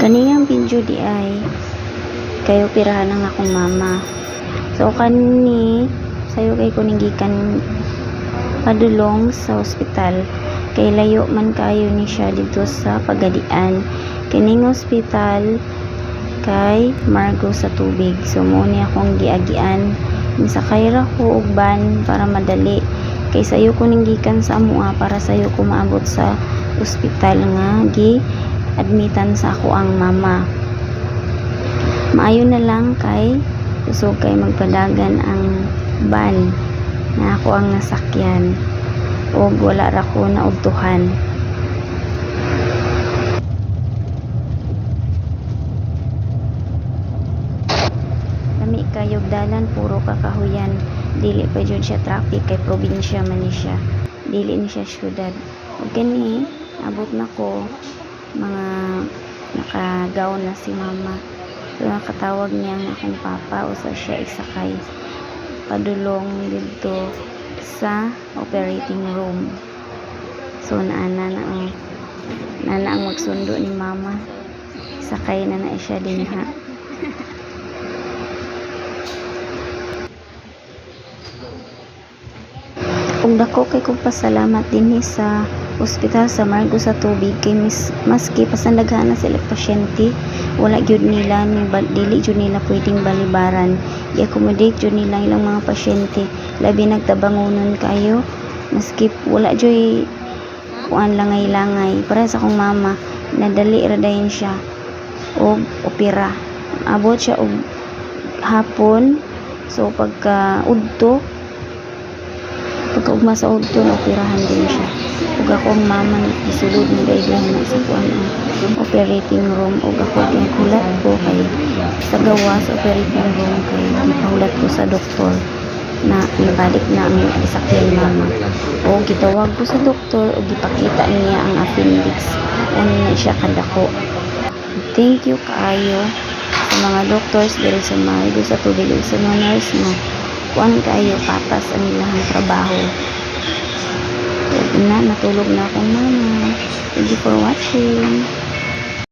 Kaningang video di ay kayo pirahan ng akong mama. So kani sayo kay kuningikan padulong sa ospital kay layo man kayo ni siya dito sa Pagadian. Kining ospital kay Margo sa tubig. So mo ni akong giagian misakay ra ko van para madali kay sayo kuning gikan sa amoa para sayo ko maabot sa ospital nga gi admitan sa ako ang mama. Maayo na lang kay gusto kay magpadagan ang van na ako ang nasakyan. O wala ra ko na ugtuhan. Kami kayog dalan puro kakahuyan. Dili pa jud siya traffic kay probinsya man ni siya. Dili ni siya syudad. Ug kani abot na ko mga nakagaw na si mama. So nakatawag niya ang akong papa. Usa siya isakay padulong dito sa operating room. So naana na ang naana ang magsundo ni mama. Sakay na na siya din ha Kung dako kay kong pasalamat dinhi sa ospital sa Margo sa tubig kay mis, maski pasandaghan na sila pasyente wala gyud nila ni dili gyud nila pwedeng balibaran. I-accommodate gyud nila ilang mga pasyente. Labi nagtabangonon kayo maski wala joy kuan langay-langay. Para sa akong mama nadali ra dayon siya og opera. Abot siya og hapon so pagka udto pagka ugma sa udto operahan din siya. Ug ako ang mama ni gisulod ni daydihan na sa kuan ang operating room. Ug ako ang kulat ko kay sa gawas operating room kay gipahulat ko sa doktor na nabalik na ang disakyan mama. O gitawag ko sa doktor o gipakita niya ang appendix. Ano na siya kadako. Thank you kaayo sa mga doctors diri sa Margo sa tubig sa mga nurse na kuan kayo patas ang ilang trabaho. Na natulog na akong mama. Thank you for watching